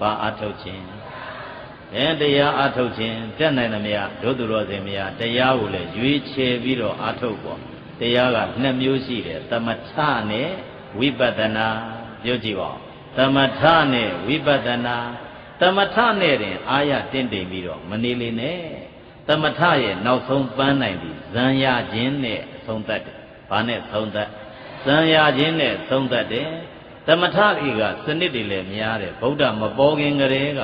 ဘာအာထုတ်ခြင်းအဲတရားအာထုတ်ခြင်းတက်နိုင်သမျှဒုသူတော်စင်များတရားကိုလည်းရွေးချယ်ပြီးတော့အာထုတ်ပေါ့တရားကနှစ်မျိုးရှိတယ်သမထနဲ့ဝိပဿနာပြောကြည့်ပါဦးသမထနဲ့ဝိပဿနာသမထနဲ့တင်အာရတင့်တယ်ပြီးတော့မနေလေနဲ့သမထရဲ့နောက်ဆုံးပန်းနိုင်ပြီးဇံရခြင်းနဲ့သုံးတတ်တယ်။ဘာနဲ့သုံးတတ်။ဇံရခြင်းနဲ့သုံးတတ်တယ်။ သမထတွေကစနစ်တွေလည်းများတယ်။ဗုဒ္ဓမပေါ်ခင်ကတည်းက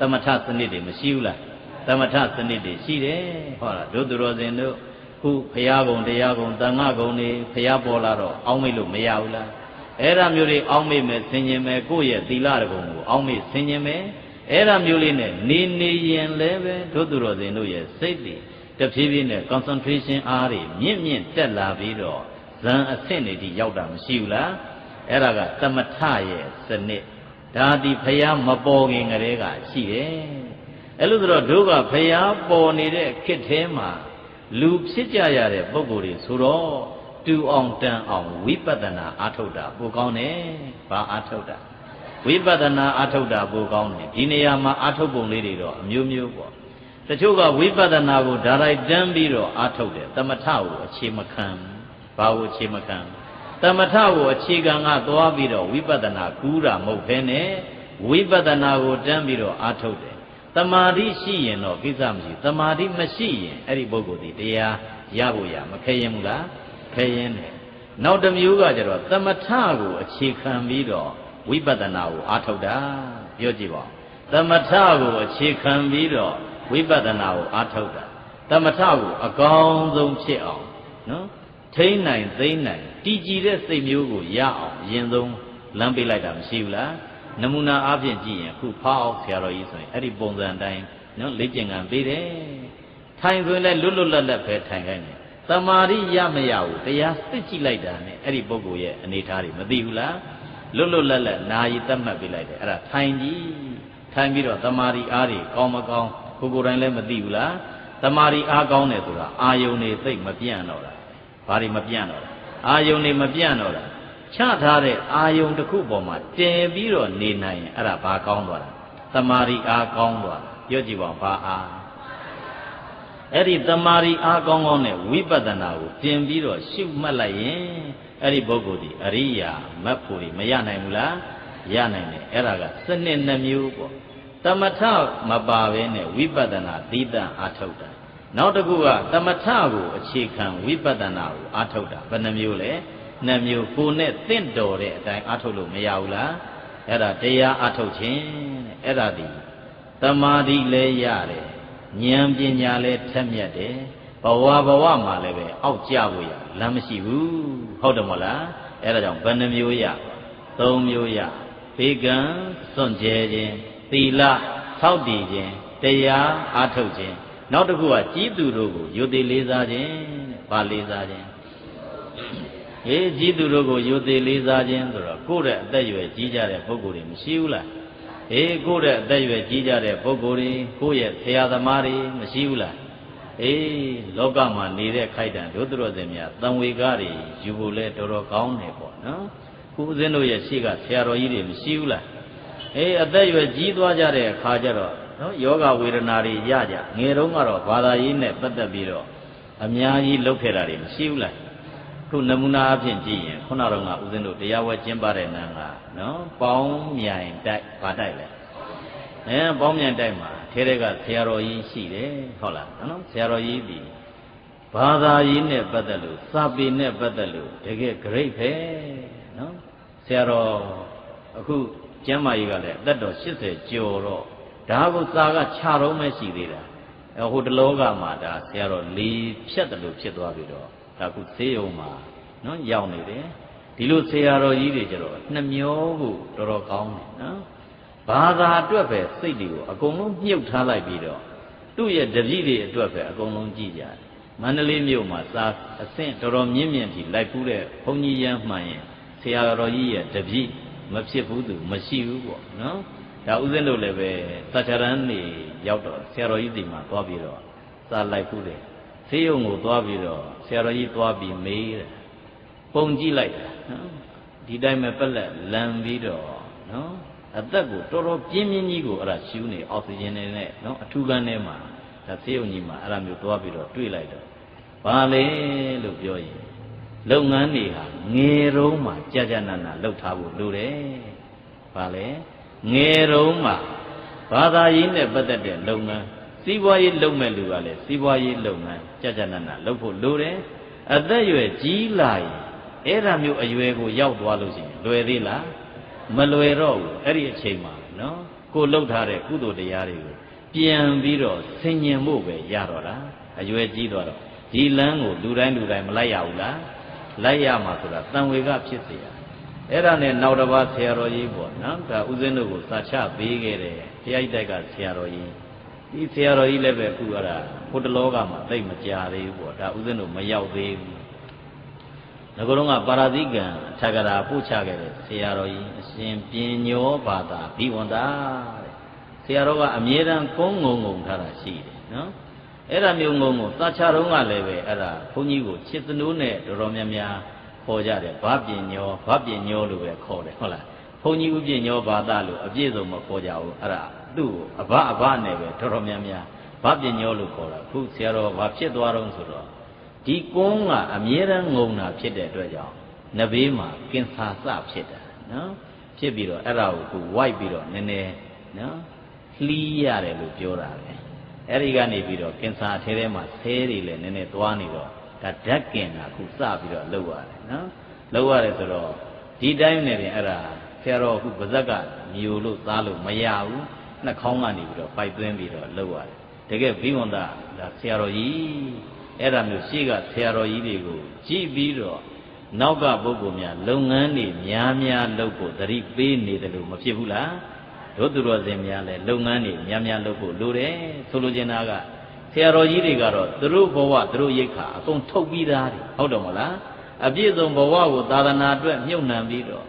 သမထစနစ်တွေမရှိဘူးလား။သမထစနစ်တွေရှိတယ်။ဟောလားဒုသူတော်စင်တို့ခုဖရာကုံတရားကုံတန်ခါကုံတွေဖရာပေါ်လာတော့အောင်းမိလို့မရဘူးလား။အဲ့ဒါမျိုးတွေအောင်းမိမယ်ဆင်ញင်မယ်ကိုယ့်ရဲ့သီလတကုံကိုအောင်းမိဆင်ញင်မယ်အဲ့ဒါမျိုးလေးနဲ့နေနေရင်လည်းပဲဒုသူတော်စင်တို့ရဲ့စိတ်တွေတဖြည်းဖြည်းနဲ့ concentration အားတွေမြင့်မြင့်တက်လာပြီးတော့ဇန်အဆင့်တွေထိရောက်တာမရှိဘူးလား အဲ့ဒါကသမထရဲ့စနစ်ဒါဒီဖျားမပေါ်ခင်ကလေးကရှိတယ်အဲ့လိုဆိုတော့တို့ကဖျားပေါ်နေတဲ့ခေတ်ထဲမှာလူဖြစ်ကြရတဲ့ပုံကိုယ်တွေဆိုတော့တူအောင်တန်အောင်ဝိပဿနာအားထုတ်တာပိုကောင်းတယ်ဘာအားထုတ်တာဝိပဿနာအားထုတ်တာပိုကောင်းတယ်ဒီနေရာမှာအားထုတ်ပုံလေးတွေတော့အမျိုးမျိုးပေါ့တချို့ကဝိပဿနာကိုဒါရိုက်တန်းပြီးတော့အားထုတ်တယ်တမထကိုအခြေမခံဘာကိုအခြေမခံ တမထကိုအခြေခံကသွားပြီးတော့ဝိပဿနာကူးတာမဟုတ်ဘဲနဲ့ဝိပဿနာကိုတန်းပြီးတော့အားထုတ်တယ်တမာတိရှိရင်တော့ကိစ္စမရှိတမာတိမရှိရင်အဲ့ဒီပုဂ္ဂိုလ်ဒီတရားရဖို့ရမခဲရင်ဘူးလားခဲရင်တယ်နောက်တစ်မျိုးကကျတော့တမထကိုအခြေခံပြီးတော့ဝိပဿနာကိုအားထုတ်တာပြောကြည့်ပါသမထကိုအခြေခံပြီးတော့ဝိပဿနာကိုအားထုတ်တာသမထကိုအကောင်းဆုံးဖြစ်အောင်နော်ထိန်းနိုင်သိမ့်နိုင် တည်ကြည်တဲ့စိတ်မျိုးကိုရအောင်အရင်ဆုံးလမ်းပေးလိုက်တာမရှိဘူးလားနမူနာအားဖြင့်ကြည့်ရင်အခုဖောက်ဆရာတော်ကြီးဆိုရင်အဲ့ဒီပုံစံတိုင်းနော်လေ့ကျင့်ခံပေးတယ်ထိုင်ဆိုရင်လည်းလွတ်လွတ်လပ်လပ်ပဲထိုင်ခိုင်းတယ်တမာရိရမရဘူးတရားစစ်ကြည့်လိုက်တာနဲ့အဲ့ဒီပုဂ္ဂိုလ်ရဲ့အနေထားတွေမသိဘူးလားလွတ်လွတ်လပ်လပ်နာယီသတ်မှတ်ပေးလိုက်တယ်အဲ့ဒါထိုင်ကြည့်ထိုင်ပြီးတော့တမာရိအားတွေကောင်းမကောင်းကိုကိုယ်တိုင်လည်းမသိဘူးလားတမာရီအားကောင်းတယ်ဆိုတာအာယုန်နေသိမ့်မပြန့်တော့တာဘာတွေမပြန့်တော့တာ အာယုန်နေမပြန့်တော့တာချထားတဲ့အာယုန်တစ်ခုပေါ်မှာတင်ပြီးတော့နေနိုင်ရင်အဲ့ဒါဘာကောင်းသွားတာတမာရီအားကောင်းသွားပြောကြည့်ပါဘာအားအဲ့ဒီတမာရီအားကောင်းကောင်းနဲ့ဝိပဿနာကိုတင်ပြီးတော့ရှုမှတ်လိုက်ရင်အဲ့ဒီပုဂ္ဂိုလ်ဒီအရိယာမတ်ဖို့မရနိုင်ဘူးလားရနိုင်တယ်အဲ့ဒါကစနစ်နှမျိုးပေါ့သမထမပါဘဲနဲ့ဝိပဿနာသီးသန့်အားထုတ်တာ နောက်တစ်ခုကသမထကိုအခြေခံဝိပဿနာကိုအားထုတ်တာဘယ်နှမျိုးလဲနှစ်မျိုးကိုနဲ့တင့်တော်တဲ့အတိုင်းအားထုတ်လို့မရဘူးလားအဲ့ဒါတရားအားထုတ်ခြင်းတဲ့အဲ့ဒါဒီတမာတိလည်းရတယ်ဉာဏ်ပညာလည်းထက်မြက်တယ်ဘဝဘဝမှာလည်းပဲအောက်ကျဖို့ရလမ်းမရှိဘူးဟုတ်တယ်မဟုတ်လားအဲ့ဒါကြောင့်ဘယ်နှမျိုးရသုံးမျိုးရဘေကံစွန့်ကြဲခြင်းသီလဆောက်တည်ခြင်းတရားအားထုတ်ခြင်း နောက်တစ်ခုကကြီးသူတို့ကိုယုတိလေးစားခြင်းတဲ့။ဘာလေးစားခြင်း။ဟေးကြီးသူတို့ကိုယုတိလေးစားခြင်းဆိုတော့ကိုယ့်ရဲ့အသက်အရွယ်ကြီးကြတဲ့ပုဂ္ဂိုလ်တွေမရှိဘူးလား။ဟေးကိုယ့်ရဲ့အသက်အရွယ်ကြီးကြတဲ့ပုဂ္ဂိုလ်တွေကိုယ့်ရဲ့ဆရာသမားတွေမရှိဘူးလား။အေးလောကမှာနေတဲ့ခိုက်တံတို့တို့စင်များတံဝေကတွေယူဖို့လဲတော်တော်ကောင်းတယ်ပေါ့နော်။ခုဦးဇင်းတို့ရဲ့ရှိကဆရာတော်ကြီးတွေမရှိဘူးလား။အေးအသက်အရွယ်ကြီးသွားကြတဲ့အခါကျတော့ နော်ယောဂဝေဒနာတွေရကြငယ်တုန်းကတော့ဘာသာရေးနဲ့ပတ်သက်ပြီးတော့အများကြီးလုပ်ခဲ့တာတွေမရှိဘူးလားခုနမူနာအဖြစ်ကြည့်ရင်ခုနတော့ကဦးဇင်းတို့တရားဝဲကျင်းပတဲ့နန်းကနော်ပေါင်းမြိုင်တိုက်ဘာတိုက်လဲအဲပေါင်းမြိုင်တိုက်မှာထဲတဲ့ကဆရာတော်ကြီးရှိတယ်ဟုတ်လားနော်ဆရာတော်ကြီးဒီဘာသာရေးနဲ့ပတ်သက်လို့စာပေနဲ့ပတ်သက်လို့တကယ် great ပဲနော်ဆရာတော်အခုကျမ်းမာရေးကလည်းအသက်တော်80ကျော်တော့ ဒါကိုစာကခြာတော့မှရှိသေးတာအဲဟိုတလောကမှာဒါဆရာတော်လေးဖြတ်တယ်လို့ဖြစ်သွားပြီတော့ဒါခုသေးုံမှာနော်ရောက်နေတယ်ဒီလိုဆရာတော်ကြီးတွေကျတော့နှမျောကိုတော်တော်ကောင်းတယ်နော်ဘာသာအတွက်ပဲစိတ်တွေကိုအကုန်လုံးမြုပ်ထားလိုက်ပြီးတော့သူ့ရဲ့တပည့်တွေအတွက်ပဲအကုန်လုံးကြည့်ကြတယ်မန္တလေးမြို့မှာစာအဆင့်တော်တော်မြင့်မြင့်ထိလိုက်ကူးတဲ့ဘုန်းကြီးရမ်းမှန်ရင်ဆရာတော်ကြီးရဲ့တပည့်မဖြစ်ဘူးသူမရှိဘူးပေါ့နော် ဒါဥစဉ်တို့လည်းပဲသတ္တရန်နေရောက်တော့ဆရာတော်ကြီးဒီမှာသွားပြီးတော့စာလိုက်ခုတယ်ဆေးရုံကိုသွားပြီးတော့ဆရာတော်ကြီးသွားပြီးမေးတယ်ပုံကြည့်လိုက်တာနော်ဒီတိုင်းပဲပက်လက်လန်ပြီးတော့နော်အသက်ကိုတော်တော်ပြင်းပြင်းကြီးကိုအဲ့ဒါရှူးနေအောက်ဆီဂျင်နဲ့နော်အထူးကန်းထဲမှာဒါဆေးရုံကြီးမှာအဲ့ဒါမျိုးသွားပြီးတော့တွေ့လိုက်တော့ဘာလဲလို့ပြောရင်လုပ်ငန်းတွေဟာငယ်တုန်းမှာကြာကြာနာနာလှုပ်ထားဖို့လိုတယ်။ဘာလဲ ငယ်တုန်းမှာဘာသာရေးနဲ့ပတ်သက်တဲ့လုပ်ငန်းစီးပွားရေးလုပ်မဲ့လူကလည်းစီးပွားရေးလုပ်ငန်းကြာကြာနာနာလုပ်ဖို့လိုတယ်။အသက်အရွယ်ကြီးလာရင်အဲ့ဒါမျိုးအရွယ်ကိုရောက်သွားလို့ရှိရင်လွယ်သေးလားမလွယ်တော့ဘူးအဲ့ဒီအချိန်မှာနော်ကိုလှုပ်ထားတဲ့ကုသိုလ်တရားတွေကိုပြန်ပြီးတော့ဆင်ញင်ဖို့ပဲရတော့တာအရွယ်ကြီးသွားတော့ဒီလမ်းကိုလူတိုင်းလူတိုင်းမလိုက်ရဘူးလားလိုက်ရမှာဆိုတာတန်ဝေကဖြစ်เสีย အဲ့ဒါနဲ့နောက်တစ်ပါးဆရာတော်ကြီးပေါ့နော်ဒါဥစဉ်တို့ကိုစာချပေးခဲ့တယ်တရားဣတိုက်ကဆရာတော်ကြီးဒီဆရာတော်ကြီးလည်းပဲအခုအဲ့ဒါဘုတလောကမှာသိမကြသေးဘူးပေါ့ဒါဥစဉ်တို့မရောက်သေးဘူးငကုလုံးကပါရာဇိကံထက္ကရာပို့ချခဲ့တဲ့ဆရာတော်ကြီးအရှင်ပညောဘာသာဘိဝန္တာတဲ့ဆရာတော်ကအမြဲတမ်းကုန်းငုံငုံထားတာရှိတယ်နော်အဲ့ဒါမျိုးငုံကိုသာချတော်ကလည်းပဲအဲ့ဒါဘုန်းကြီးကိုချစ်စနိုးနဲ့တော်တော်များများ ခေါ်ကြတယ်ဗပညောဗပညောလို့ပဲခေါ်တယ်ဟုတ်လားဘုန်းကြီးဥပညောဘာသာလို့အပြည့်စုံမခေါ်ကြဘူးအဲ့ဒါသူ့ကိုအဘအဘနဲ့ပဲတော်တော်များများဗပညောလို့ခေါ်တာခုဆရာတော်ဘာဖြစ်သွားတော့ဆိုတော့ဒီကုန်းကအမြဲတမ်းငုံတာဖြစ်တဲ့အတွက်ကြောင့်နဘေးမှာကင်ဆာစဖြစ်တာနော်ဖြစ်ပြီးတော့အဲ့ဒါကိုခုဝိုက်ပြီးတော့နည်းနည်းနော်လှီးရတယ်လို့ပြောတာပဲအဲ့ဒီကနေပြီးတော့ကင်ဆာထဲထဲမှာဆဲတွေလည်းနည်းနည်းသွားနေတော့ ဒါဓာတ်ကင်တာခုစပြီးတော့လှုပ်ရတယ်နော်လှုပ်ရတယ်ဆိုတော့ဒီတိုင်းနဲ့ပြင်အဲ့ဒါဆရာတော်အခုပါဇက်ကမျိုးလို့သားလို့မရဘူးနှာခေါင်းကနေပြီးတော့ပိုက်သွင်းပြီးတော့လှုပ်ရတယ်တကယ်ဘိဝန္တဒါဆရာတော်ကြီးအဲ့ဒါမျိုးရှေ့ကဆရာတော်ကြီးတွေကိုကြည့်ပြီးတော့နောက်ကပုဂ္ဂိုလ်များလုပ်ငန်းတွေများများလုပ်ဖို့သတိပေးနေတယ်လို့မဖြစ်ဘူးလားတို့သူတော်စင်များလည်းလုပ်ငန်းတွေများများလုပ်ဖို့လိုတယ်ဆိုလိုချင်တာက ဆရာတော်ကြီးတွေကတော့သူတို့ဘဝသူတို့ရိတ်ခါအကုန်ထုတ်ပြီးသားတွေဟုတ်တယ်မလားအပြည့်စုံဘဝကိုသာသနာအတွက်မြုပ်နှံပြီးတော့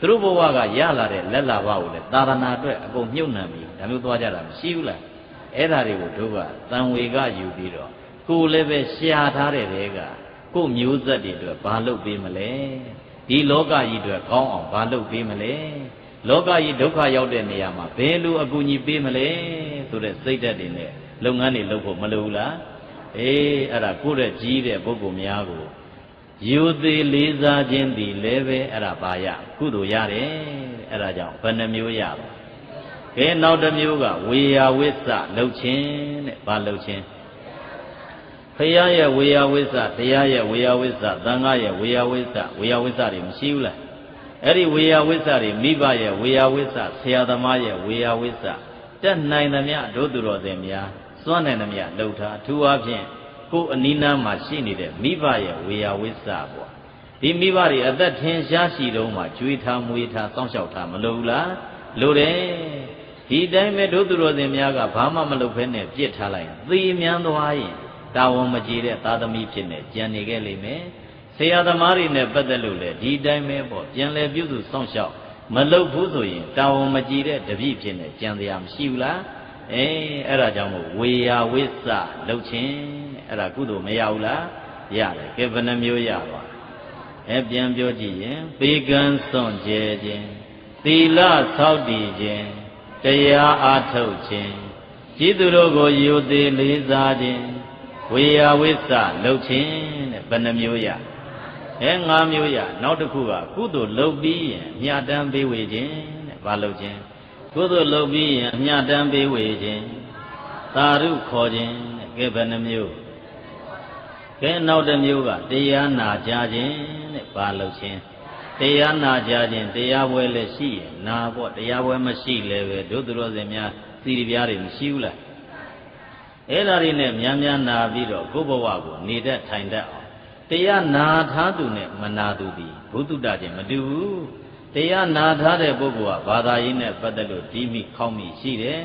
သူတို့ဘဝကရလာတဲ့လက်လာဘကိုလည်းသာသနာအတွက်အကုန်မြုပ်နှံပြီးဒါမျိုးသွားကြတာမရှိဘူးလားအဲ့ဒါတွေကိုတို့ကတန်ဝေကယူပြီးတော့ကိုလည်းပဲရှာထားတဲ့တဲကကိုမျိုးဆက်တွေအတွက်ဘာလုပ်ပေးမလဲဒီလောကကြီးအတွက်ကောင်းအောင်ဘာလုပ်ပေးမလဲလောကကြီးဒုက္ခရောက်တဲ့နေရာမှာဘယ်လိုအကူအညီပေးမလဲဆိုတဲ့စိတ်ဓာတ်တွေနဲ့ လုပ်ငန်းတွေလုပ်ဖို့မလိုဘူးလားအေးအဲ့ဒါကိုယ့်ရဲ့ကြီးတဲ့ပုဂ္ဂိုလ်များကိုယူသေးလေးစားခြင်းဒီလည်းပဲအဲ့ဒါပါရကုသိုလ်ရတယ်အဲ့ဒါကြောင့်ဘယ်နှမျိုးရပါကဲနောက်တစ်မျိုးကဝေယဝိစ္စလှုပ်ခြင်းတဲ့ဘာလှုပ်ခြင်းဖရာရဲ့ဝေယဝိစ္စတရားရဲ့ဝေယဝိစ္စသံဃာရဲ့ဝေယဝိစ္စဝေယဝိစ္စတွေမရှိဘူးလားအဲ့ဒီဝေယဝိစ္စတွေမိဘရဲ့ဝေယဝိစ္စဆရာသမားရဲ့ဝေယဝိစ္စတက်နိုင်သမျှဒုသူတော်စင်များ စွန့်နိုင်သမျှလှုပ်ထားအထူးအားဖြင့်ကိုယ်အနီးနားမှာရှိနေတဲ့မိဘရဲ့ဝေယဝိစ္စပေါ့ဒီမိဘတွေအသက်ထင်ရှားရှိတုန်းမှာကြွေးထားမွေးထားစောင့်ရှောက်ထားမလိုဘူးလားလိုတယ်ဒီတိုင်းပဲဒုသူတော်စင်များကဘာမှမလုပ်ဖဲနဲ့ပြစ်ထားလိုက်ရင်သေမြန်းသွားရင်တာဝန်မကြီးတဲ့သာသမီဖြစ်နေကြံနေခဲ့လိမ့်မယ်ဆရာသမားတွေနဲ့ပတ်သက်လို့လေဒီတိုင်းပဲပေါ့ပြန်လဲပြုစုစောင့်ရှောက်မလုပ်ဘူးဆိုရင်တာဝန်မကြီးတဲ့တပည့်ဖြစ်နေကြံတရားမရှိဘူးလား အေးအဲ့ဒါကြောင့်မို့ဝေယဝိစ္စလှုပ်ခြင်းအဲ့ဒါကုသိုလ်မရဘူးလားရတယ်ကဲဘယ်နှမျိုးရပါအဲပြန်ပြောကြည့်ရင်ပေကံစွန့်ကြဲခြင်းသီလဆောက်တည်ခြင်းတရားအားထုတ်ခြင်းကြည်သူတို့ကိုယူသေးလေးစားခြင်းဝေယဝိစ္စလှုပ်ခြင်းတဲ့ဘယ်နှမျိုးရအဲ၅မျိုးရနောက်တစ်ခုကကုသိုလ်လုပ်ပြီးရင်အမြတ်တမ်းပေးဝေခြင်းတဲ့ဘာလုပ်ခြင်း ကုသိုလ်လုပ်ပြီးရင်အမြတ်တမ်းပေးဝေခြင်းသာဓုခေါ်ခြင်းတဲ့ကဲဘယ်နှမျိုးကဲနောက်တစ်မျိုးကတရားနာကြခြင်းတဲ့ဘာလုပ်ခြင်းတရားနာကြခြင်းတရားပွဲလည်းရှိရင်နာပေါ့တရားပွဲမရှိလည်းပဲတို့သူတော်စင်များသီရိပြားတွေမရှိဘူးလားအဲ့ဒါတွေနဲ့များများနာပြီးတော့ကိုယ့်ဘဝကိုနေတတ်ထိုင်တတ်အောင်တရားနာထားသူနဲ့မနာသူသည်ဘုသူတ္တချင်းမတူဘူး တရားနာထားတဲ့ပုဂ္ဂိုလ်ကဘာသာရေးနဲ့ပတ်သက်လို့ဒီမိခေါင်းမိရှိတယ်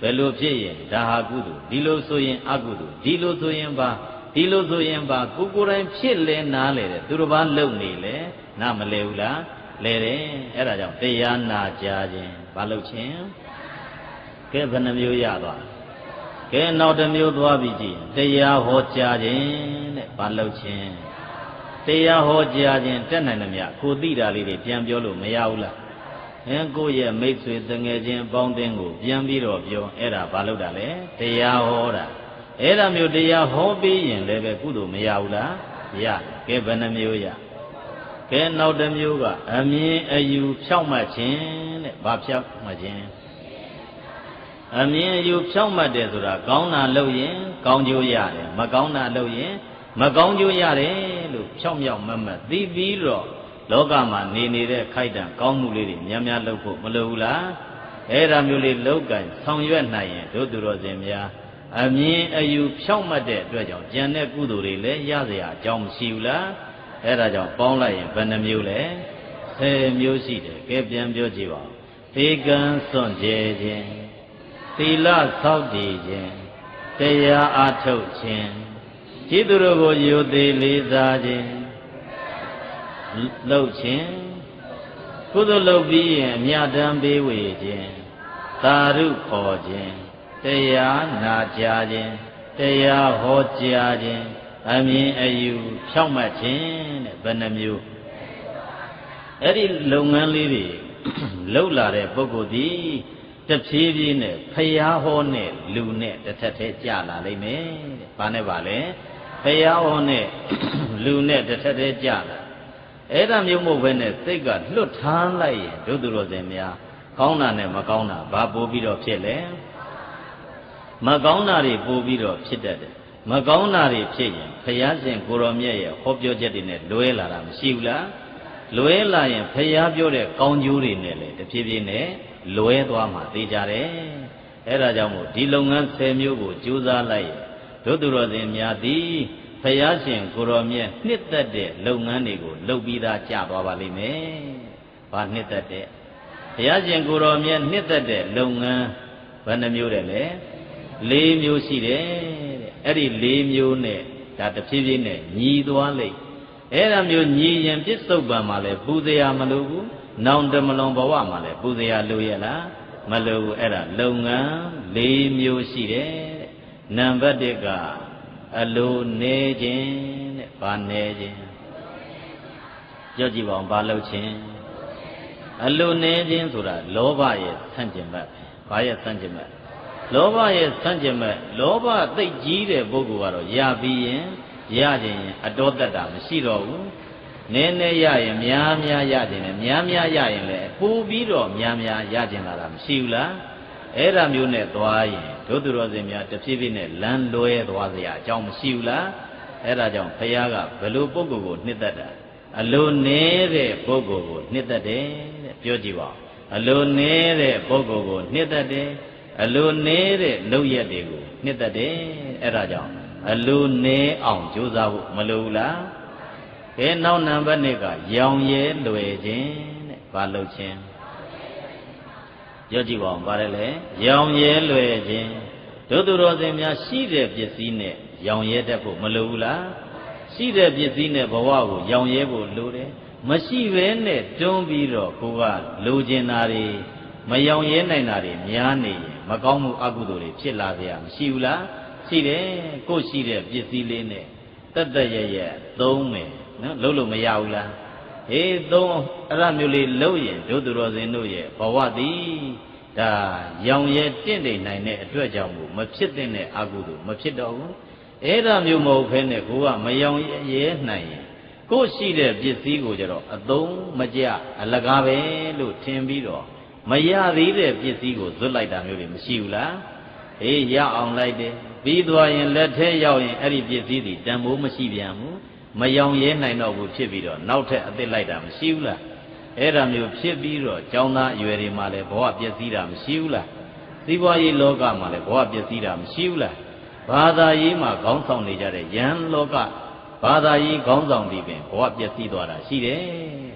ဘယ်လိုဖြစ်ရင်ဒါဟာကုသိုလ်ဒီလိုဆိုရင်အကုသိုလ်ဒီလိုဆိုရင်ပါဒီလိုဆိုရင်ပါကိုကိုယ်တိုင်ဖြစ်လဲနားလေတယ်သူတစ်ပါးလုံနေလေနားမလဲဘူးလားလဲတယ်အဲ့ဒါကြောင့်တရားနာကြခြင်းဘာလို့ချင်းကဲဘယ်နှမျိုးရသွားကဲနောက်တစ်မျိုးသွားပြီးကြည့်တရားဟောကြားခြင်းတဲ့ဘာလို့ချင်း တရားဟောကြားခြင်းတက်နိုင်သမျှကိုသိတာလေးတွေပြန်ပြောလို့မရဘူးလားအင်းကိုယ့်ရဲ့မိတ်ဆွေတငယ်ချင်းအပေါင်းအသင်းကိုပြန်ပြီးတော့ပြောအဲ့ဒါဘာလို့တာလဲတရားဟောတာအဲ့ဒါမျိုးတရားဟောပြီးရင်လည်းပဲကုသိုလ်မရဘူးလားရကဲဘယ်နှမျိုးရကဲနောက်တစ်မျိုးကအမြင်အယူဖြောက်မှတ်ခြင်းတဲ့ဘာဖြောက်မှတ်ခြင်းအမြင်အယူဖြောက်မှတ်တယ်ဆိုတာကောင်းတာလုပ်ရင် ကောင်းကျိုးရတယ်မကောင်းတာလုပ်ရင် မကောင်းကျိုးရတယ်လို့ ဖြောက်မြောက်မတ်မတ်သိပြီးတော့လောကမှာနေနေတဲ့ခိုက်တံကောင်းမှုလေးတွေများများလုပ်ဖို့မလိုဘူးလားအဲ့ဒါမျိုးလေးလောက်ကင်ဆောင်ရွက်နိုင်ရင်တို့သူတော်စင်များအမြင်အယူဖြောက်မှတ်တဲ့အတွက်ကြောင့်ကြံတဲ့ကုသိုလ်တွေလည်းရစရာအကြောင်းမရှိဘူးလားအဲ့ဒါကြောင့်ပေါင်းလိုက်ရင်ဘယ်နှမျိုးလဲ10မျိုးရှိတယ်ကဲပြန်ပြောကြည့်ပါဦးသေကံစွန့်ကြဲခြင်းသီလဆောက်တည်ခြင်းတရားအားထုတ်ခြင်း จิตသူတို့ကိုယုသေးလေးစားခြင်းလှုပ်ခြင်းကုသိုလ်လုပ်ပြီးရင်အမြတ်တမ်းပေးဝေခြင်းသာရုခေါ်ခြင်းတရားနာကြားခြင်းတရားဟောကြားခြင်းအမြင်အယူဖြောင့်မတ်ခြင်းတဲ့ဘယ်နှမျိုးအဲ့ဒီလုပ်ငန်းလေးတွေလှုပ်လာတဲ့ပုဂ္ဂိုလ်ဒီတဖြည်းဖြည်းနဲ့ဖျားဟောနဲ့လူနဲ့တစ်ထက်တည်းကြာလာလိမ့်မယ်တဲ့။ဘာနဲ့ပါလဲ။ ဖျားဟောနဲ့လူနဲ့တစ်ထက်တည်းကြာလာအဲ့ဒါမျိုးမဟုတ်ဘဲနဲ့စိတ်ကလွတ်ထားလိုက်ရင်ဒုသူတော်စင်များကောင်းတာနဲ့မကောင်းတာဘာပိုးပြီးတော့ဖြစ်လဲမကောင်းတာတွေပိုးပြီးတော့ဖြစ်တတ်တယ်မကောင်းတာတွေဖြစ်ရင်ဖယားရှင်ကိုရောမြတ်ရဲ့ဟောပြောချက်တွေနဲ့လွဲလာတာမရှိဘူးလားလွဲလာရင်ဖယားပြောတဲ့ကောင်းကျိုးတွေနဲ့လေတဖြည်းဖြည်းနဲ့လွဲသွားမှသိကြတယ်အဲ့ဒါကြောင့်မို့ဒီလုပ်ငန်း10မျိုးကိုကြိုးစားလိုက် ဒုသူတော်စင်များသည်ဖယားရှင်ကိုရောမြတ်နှစ်သက်တဲ့လုပ်ငန်းတွေကိုလုပ်ပြီးသားကြာသွားပါလိမ့်မယ်။ဘာနှစ်သက်တဲ့ဘုရားရှင်ကိုရောမြတ်နှစ်သက်တဲ့လုပ်ငန်းဘယ်နှမျိုးတဲ့လဲ၄မျိုးရှိတယ်တဲ့။အဲ့ဒီ၄မျိုးနဲ့ဒါတဖြည်းဖြည်းနဲ့ညီသွားလိမ့်။အဲ့ဒါမျိုးညီရင်ပြစ္ဆုတ်ပံမှာလဲပူဇော်မလို့ဘူး။နောင်တမလွန်ဘဝမှာလဲပူဇော်လို့ရလားမလို့ဘူးအဲ့ဒါလုပ်ငန်း၄မျိုးရှိတယ်တဲ့။ နံပါတ်1ကအလိုနေခြင်းတဲ့ဘာနေခြင်းပြောကြည့်ပါဦးဘာလုပ်ခြင်းအလိုနေခြင်းဆိုတာလောဘရဲ့ဆန့်ကျင်ဘက်ဘာရဲ့ဆန့်ကျင်ဘက်လောဘရဲ့ဆန့်ကျင်ဘက်လောဘသိပ်ကြီးတဲ့ပုဂ္ဂိုလ်ကတော့ရပြီးရင်ရခြင်းအတော်တတ်တာမရှိတော့ဘူးနည်းနည်းရရင်များများရခြင်းနဲ့များများရရင်လည်းပိုပြီးတော့များများရခြင်းလာတာမရှိဘူးလား အဲ့ဒါမျိုးနဲ့သွားရင်ဒုသူတော်စင်များတဖြည်းဖြည်းနဲ့လမ်းလွဲသွားစရာအကြောင်းမရှိဘူးလားအဲ့ဒါကြောင့်ဘုရားကဘယ်လိုပုဂ္ဂိုလ်ကိုနှစ်သက်တာအလိုနေတဲ့ပုဂ္ဂိုလ်ကိုနှစ်သက်တယ်တဲ့ပြောကြည့်ပါအလိုနေတဲ့ပုဂ္ဂိုလ်ကိုနှစ်သက်တယ်အလိုနေတဲ့လောက်ရက်တွေကိုနှစ်သက်တယ်အဲ့ဒါကြောင့်အလိုနေအောင်ကြိုးစားဖို့မလိုဘူးလားကဲနောက်နံပါတ်2ကရောင်ရဲလွယ်ခြင်းတဲ့ဘာလုပ်ခြင်း ပြောကြည့်ပါဦးပါတယ်လေရောင်ရဲလွယ်ခြင်းဒုသူတော်စင်များရှိတဲ့ပစ္စည်းနဲ့ရောင်ရဲတတ်ဖို့မလိုဘူးလားရှိတဲ့ပစ္စည်းနဲ့ဘဝကိုရောင်ရဲဖို့လိုတယ်မရှိဘဲနဲ့တွန်းပြီးတော့ကိုကလိုချင်တာတွေမရောင်ရဲနိုင်တာတွေများနေရင်မကောင်းမှုအကုသိုလ်တွေဖြစ်လာကြရမရှိဘူးလားရှိတယ်ကိုရှိတဲ့ပစ္စည်းလေးနဲ့တက်တက်ရရသုံးမယ်နော်လုံးလို့မရဘူးလား ဟေးသုံးအဲ့ဒါမျိုးလေးလုံးရင်ဒုသူတော်စင်တို့ရဲ့ဘဝသည်ဒါရောင်ရဲတင့်တယ်နိုင်တဲ့အတွက်ကြောင့်မို့မဖြစ်တဲ့အကုသိုလ်မဖြစ်တော့ဘူးအဲ့ဒါမျိုးမဟုတ်ဖဲနဲ့ကိုကမရောင်ရဲနိုင်ရင်ကိုရှိတဲ့ပစ္စည်းကိုကြတော့အသုံးမကျအလကားပဲလို့ထင်ပြီးတော့မရသေးတဲ့ပစ္စည်းကိုဇွတ်လိုက်တာမျိုးတွေမရှိဘူးလားအေးရအောင်လိုက်တယ်ပြီးသွားရင်လက်ထဲရောက်ရင်အဲ့ဒီပစ္စည်းတွေတန်ဖိုးမရှိပြန်ဘူး မယောင်ရဲနိုင်တော့ဘူးဖြစ်ပြီးတော့နောက်ထပ်အစ်စ်လိုက်တာမရှိဘူးလားအဲ့ဒါမျိုးဖြစ်ပြီးတော့ကျောင်းသားအရွယ်တွေမှာလည်းဘဝပျက်စီးတာမရှိဘူးလားစီးပွားရေးလောကမှာလည်းဘဝပျက်စီးတာမရှိဘူးလားဘာသာရေးမှာခေါင်းဆောင်နေကြတဲ့ယံလောကဘာသာရေးခေါင်းဆောင်တွေပင်ဘဝပျက်စီးသွားတာရှိတယ်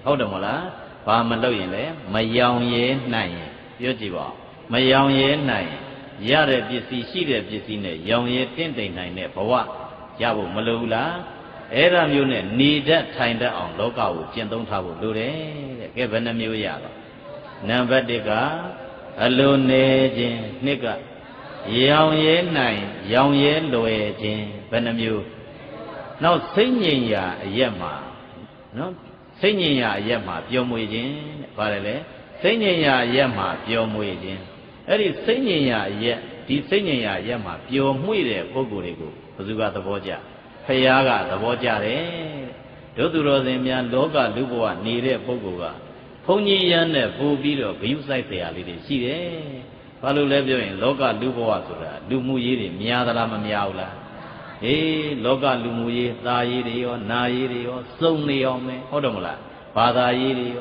ဟုတ်တယ်မဟုတ်လားဘာမလုပ်ရင်လဲမယောင်ရဲနိုင်ရင်ပြောကြည့်ပါမယောင်ရဲနိုင်ရတဲ့ပစ္စည်းရှိတဲ့ပစ္စည်းနဲ့ရောင်ရဲတင့်တိမ်နိုင်တဲ့ဘဝရဖို့မလိုဘူးလား အဲ့ဒါမျိုးနဲ့နေတတ်ထိုင်တတ်အောင်လောကကိုကျင့်သုံးထားဖို့လိုတယ်တဲ့ကဲဘယ်နှမျိုးရတော့နံပါတ်1ကအလိုနေခြင်းနှစ်ကရောင်ရဲနိုင်ရောင်ရဲလွယ်ခြင်းဘယ်နှမျိုးနောက်စိတ်ငြိမ်ရာအရက်မှာနော်စိတ်ငြိမ်ရာအရက်မှာပျော်မွေခြင်းတဲ့ဗါတယ်လေစိတ်ငြိမ်ရာရက်မှာပျော်မွေ့ခြင်းအဲ့ဒီစိတ်ငြိမ်ရာရက်ဒီစိတ်ငြိမ်ရာရက်မှာပျော်မွေ့တဲ့ပုဂ္ဂိုလ်တွေကိုဘယ်သူကသဘောကျ ဖះကသဘောကျတယ်တို့သူတော်စင်များလောကလူဘဝနေတဲ့ပုဂ္ဂိုလ်ကဘုံကြီးရမ်းနဲ့ပူပြီးတော့ဂယုစိုက်တရားလေးတွေရှိတယ်ဘာလို့လဲပြောရင်လောကလူဘဝဆိုတာလူမှုရေးတွေများသလားမများဘူးလားေးလောကလူမှုရေးသာရေးတွေရောနာရေးတွေရောစုံနေအောင်မယ်ဟုတ်တယ်မလားဘာသာရေးတွေရော